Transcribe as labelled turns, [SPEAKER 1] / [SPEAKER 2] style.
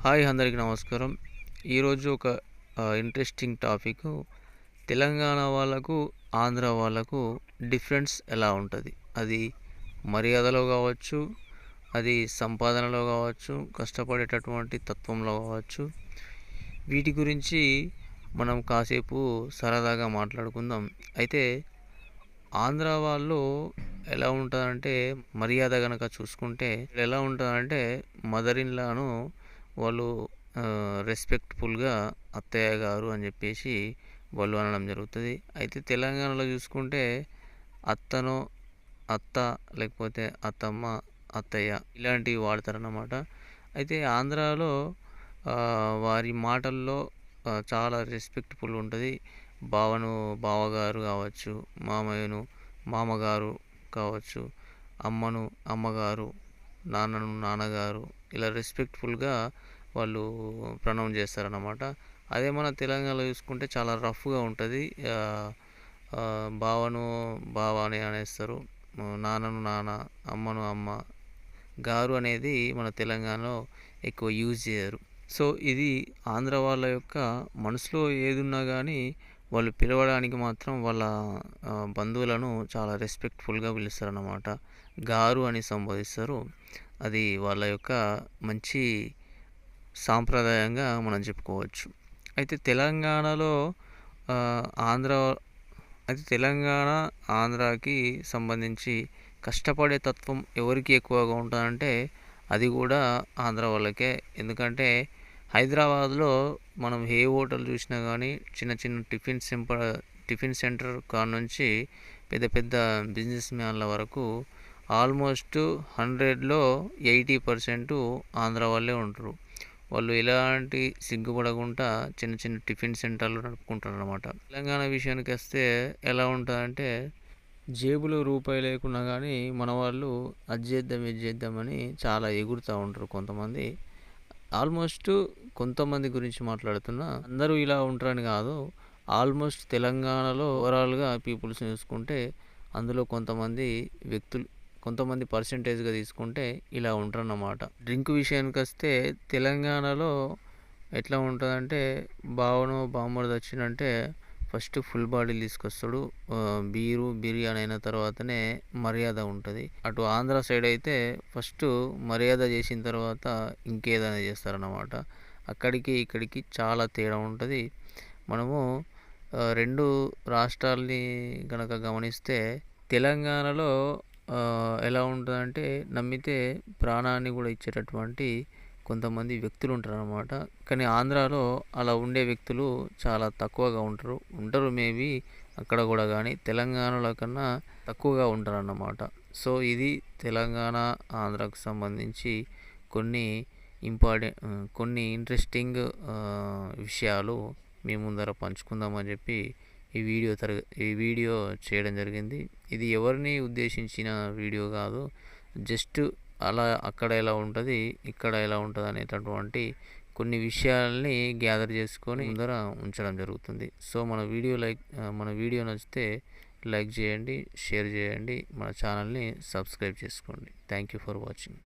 [SPEAKER 1] Hi అందరికీ నమస్కారం. ఈరోజు ఒక ఇంట్రెస్టింగ్ టాపిక్ తెలంగాణ వాళ్ళకు ఆంధ్ర వాళ్ళకు డిఫరెన్స్ ఎలా ఉంటుంది? అది మర్యాదలో కావచ్చు అది సంపాదనలో కావచ్చు కష్టపడేటటువంటి తత్వంలో కావచ్చు. వీటి గురించి మనం కాసేపు సరదాగా మాట్లాడుకుందాం. అయితే ఆంధ్ర వాళ్ళు ఎలా ఉంటుందంటే మర్యాద కనుక చూసుకుంటే ఎలా ఉంటుందంటే మదర్ ఇన్లాను వాళ్ళు రెస్పెక్ట్ఫుల్గా అత్తయ్య గారు అని చెప్పేసి వాళ్ళు అనడం జరుగుతుంది. అయితే తెలంగాణలో చూసుకుంటే అత్తను అత్త లేకపోతే అత్తమ్మ అత్తయ్య ఇలాంటివి వాడతారన్నమాట. అయితే ఆంధ్రాలో వారి మాటల్లో చాలా రెస్పెక్ట్ఫుల్ ఉంటుంది. బావను బావగారు కావచ్చు మామయ్యను మామగారు కావచ్చు అమ్మను అమ్మగారు నాన్నను నాన్నగారు ఇలా రెస్పెక్ట్ఫుల్గా వాళ్ళు ప్రొనౌన్ చేస్తారన్నమాట. అదే మన తెలంగాణలో చూసుకుంటే చాలా రఫ్గా ఉంటుంది. బావను బావ అని అనేస్తారు నాన్నను నాన్న అమ్మను అమ్మ. గారు అనేది మన తెలంగాణలో ఎక్కువ యూజ్ చేయరు. సో ఇది ఆంధ్ర వాళ్ళ యొక్క మనసులో ఏది ఉన్నా కానీ వాళ్ళు పిలవడానికి మాత్రం వాళ్ళ బంధువులను చాలా రెస్పెక్ట్ఫుల్గా పిలుస్తారన్నమాట. గారు అని సంబోధిస్తారు. అది వాళ్ళ యొక్క మంచి సాంప్రదాయంగా మనం చెప్పుకోవచ్చు. అయితే తెలంగాణలో ఆంధ్ర అయితే తెలంగాణ ఆంధ్రాకి సంబంధించి కష్టపడే తత్వం ఎవరికి ఎక్కువగా ఉంటుందంటే అది కూడా ఆంధ్ర వాళ్ళకే. ఎందుకంటే హైదరాబాద్లో మనం ఏ హోటల్ చూసినా కానీ చిన్న చిన్న టిఫిన్ సింప టిఫిన్ సెంటర్ కాడ నుంచి పెద్ద పెద్ద బిజినెస్ మ్యాన్ల వరకు ఆల్మోస్ట్ హండ్రెడ్లో ఎయిటీ పర్సెంట్ ఆంధ్ర వాళ్ళే ఉంటారు. వాళ్ళు ఎలాంటి సిగ్గుపడకుండా చిన్న చిన్న టిఫిన్ సెంటర్లు నడుపుకుంటారు అనమాట తెలంగాణ విషయానికి వస్తే ఎలా ఉంటుందంటే జేబులో రూపాయి లేకున్నా కానీ మన వాళ్ళు అది చేద్దాం ఇది చేద్దామని చాలా ఎగురుతూ ఉంటారు కొంతమంది. ఆల్మోస్ట్ కొంతమంది గురించి మాట్లాడుతున్నా అందరూ ఇలా ఉంటారని కాదు ఆల్మోస్ట్ తెలంగాణలో ఓవరాల్గా పీపుల్స్ చూసుకుంటే అందులో కొంతమంది వ్యక్తులు కొంతమంది పర్సంటేజ్గా తీసుకుంటే ఇలా ఉంటారన్నమాట డ్రింక్ విషయానికి వస్తే తెలంగాణలో ఎట్లా ఉంటుందంటే బావను బామ్మడు వచ్చిందంటే ఫస్ట్ ఫుల్ బాడీలు తీసుకొస్తాడు. బీరు బిర్యానీ అయిన తర్వాతనే మర్యాద ఉంటుంది. అటు ఆంధ్ర సైడ్ అయితే ఫస్ట్ మర్యాద చేసిన తర్వాత ఇంకేదైనా చేస్తారన్నమాట. అక్కడికి ఇక్కడికి చాలా తేడా ఉంటుంది. మనము రెండు రాష్ట్రాల్ని కనుక గమనిస్తే తెలంగాణలో ఎలా ఉంటుందంటే నమ్మితే ప్రాణాన్ని కూడా ఇచ్చేటటువంటి కొంతమంది వ్యక్తులు ఉంటారు అనమాట కానీ ఆంధ్రాలో అలా ఉండే వ్యక్తులు చాలా తక్కువగా ఉంటారు. ఉంటారు మేబీ అక్కడ కూడా కానీ తెలంగాణలో కన్నా తక్కువగా ఉంటారు అన్నమాట సో ఇది తెలంగాణ ఆంధ్రాకు సంబంధించి కొన్ని ఇంపార్టెంట్ కొన్ని ఇంట్రెస్టింగ్ విషయాలు మీ ముందర పంచుకుందామని చెప్పి ఈ వీడియో తరగ ఈ వీడియో చేయడం జరిగింది. ఇది ఎవరిని ఉద్దేశించిన వీడియో కాదు. జస్ట్ అలా అక్కడ ఎలా ఉంటుంది ఇక్కడ ఎలా ఉంటుంది అనేటటువంటి కొన్ని విషయాల్ని గ్యాదర్ చేసుకొని ముందర ఉంచడం జరుగుతుంది. సో మన వీడియో లైక్ మన వీడియో నచ్చితే లైక్ చేయండి షేర్ చేయండి. మన ఛానల్ని సబ్స్క్రైబ్ చేసుకోండి. Thank you for watching.